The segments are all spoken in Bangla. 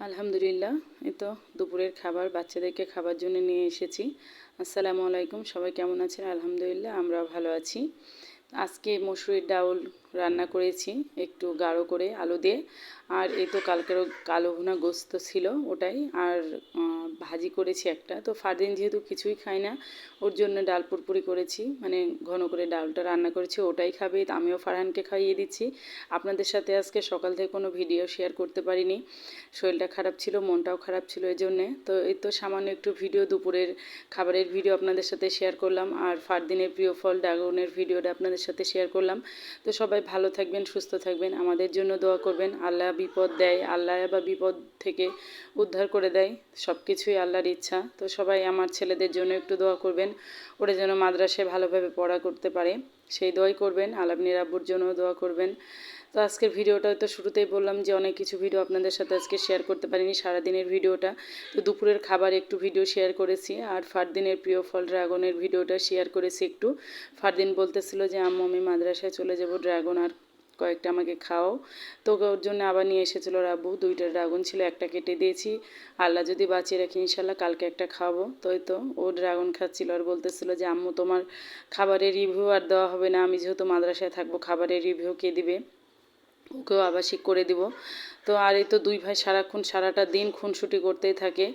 আলহামদুলিল্লাহ, এই তো দুপুরের খাবার বাচ্চাদেরকে খাবার জন্য নিয়ে এসেছি। আসসালামু আলাইকুম, সবাই কেমন আছেন? আলহামদুলিল্লাহ আমরা ভালো আছি। আজকে মসুরির ডাউল রান্না করেছি, একটু গাঢ় করে আলু দিয়ে। আর এই তো কালকেরও কালো ভুনা গোস্ত ছিল ওটাই। আর ভাজি করেছি একটা। তো ফারদিন যেহেতু কিছুই খাই না, ওর জন্য ডাল পুরপুরি করেছি। মানে ঘন করে ডালটা রান্না করেছি, ওটাই খাবে। আমিও ফারহানকে খাইয়ে দিচ্ছি। আপনাদের সাথে আজকে সকাল থেকে কোনো ভিডিও শেয়ার করতে পারিনি। শরীরটা খারাপ ছিল, মনটাও খারাপ ছিল এই জন্যে তো এই তো সামান্য একটু ভিডিও দুপুরের খাবারের ভিডিও আপনাদের সাথে শেয়ার করলাম। আর ফারদিনের প্রিয় ফল, ড্রাগনের ভিডিওটা আপনাদের সাথে শেয়ার করলাম। তো সবাই ভালো থাকবেন, সুস্থ থাকবেন। আমাদের জন্য দোয়া করবেন। আল্লাহ বিপদ দেয়, আল্লাহ বা বিপদ থেকে উদ্ধার করে দেয়। সব কিছুই আল্লাহর ইচ্ছা। তো সবাই আমার ছেলেদের জন্য একটু দোয়া করবেন। ওরা যেন মাদ্রাসায় ভালোভাবে পড়া করতে পারে। সেই দোয়াই করবেন। আলাপনির আব্বুর জন্য দোয়া করবেন। তো আজকের ভিডিওটা তো শুরুতেই বললাম যে অনেক কিছু ভিডিও আপনাদের সাথে আজকে শেয়ার করতে পারিনি, সারাদিনের ভিডিওটা। তো দুপুরের খাবার একটু ভিডিও শেয়ার করেছি, আর ফারদিনের প্রিয় ফল ড্রাগনের ভিডিওটা শেয়ার করেছি একটু। ফারদিন বলতেছিল যে, আম্মু, আমি মাদ্রাসায় চলে যাব, ড্রাগন আর কয়েকটা আমাকে খাও তো ওর জন্য আবার নিয়ে এসেছিল রাবু দুইটা ড্রাগন ছিল, একটা কেটে দিয়েছি। আল্লাহ যদি বাঁচিয়ে রাখি ইনশাল্লাহ কালকে একটা খাওয়াবো। তো তো ও ড্রাগন খাচ্ছিল আর বলতেছিল যে, আম্মু, তোমার খাবারের রিভিউ আর দেওয়া হবে না, আমি যেহেতু মাদ্রাসায় থাকব, খাবারের রিভিউ কে দিবে? ওকেও আবাসিক করে দিব। তো আর এই তো দুই ভাই সারাক্ষণ সারাটা দিন খুনসুটি করতেই থাকে।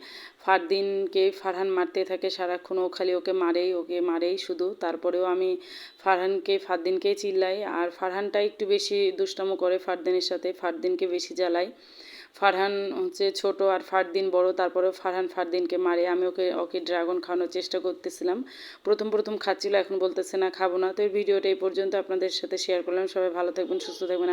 ফারদিনকে ফারহান মারতে থাকে সারাক্ষণ। ও খালি ওকে মারেই ওকে মারেই শুধু। তারপরেও আমি ফারহানকে, ফারদিনকেই চিল্লাই। আর ফারহানটা একটু বেশি দুষ্টামো করে ফারদিনের সাথে। ফারদিনকে বেশি জ্বালাই। ফারহান হচ্ছে ছোট আর ফারদিন বড়। তারপরেও ফারহান ফারদিনকে মারে। আমি ওকে ওকে ড্রাগন খাওয়ানোর চেষ্টা করতেছিলাম। প্রথম প্রথম খাচ্ছিল, এখন বলতেছে, না, খাব না। তো এই ভিডিওটা এই পর্যন্ত। আপনাদের সাথে শেয়ার করলাম। সবাই ভালো থাকবেন, সুস্থ থাকবেন।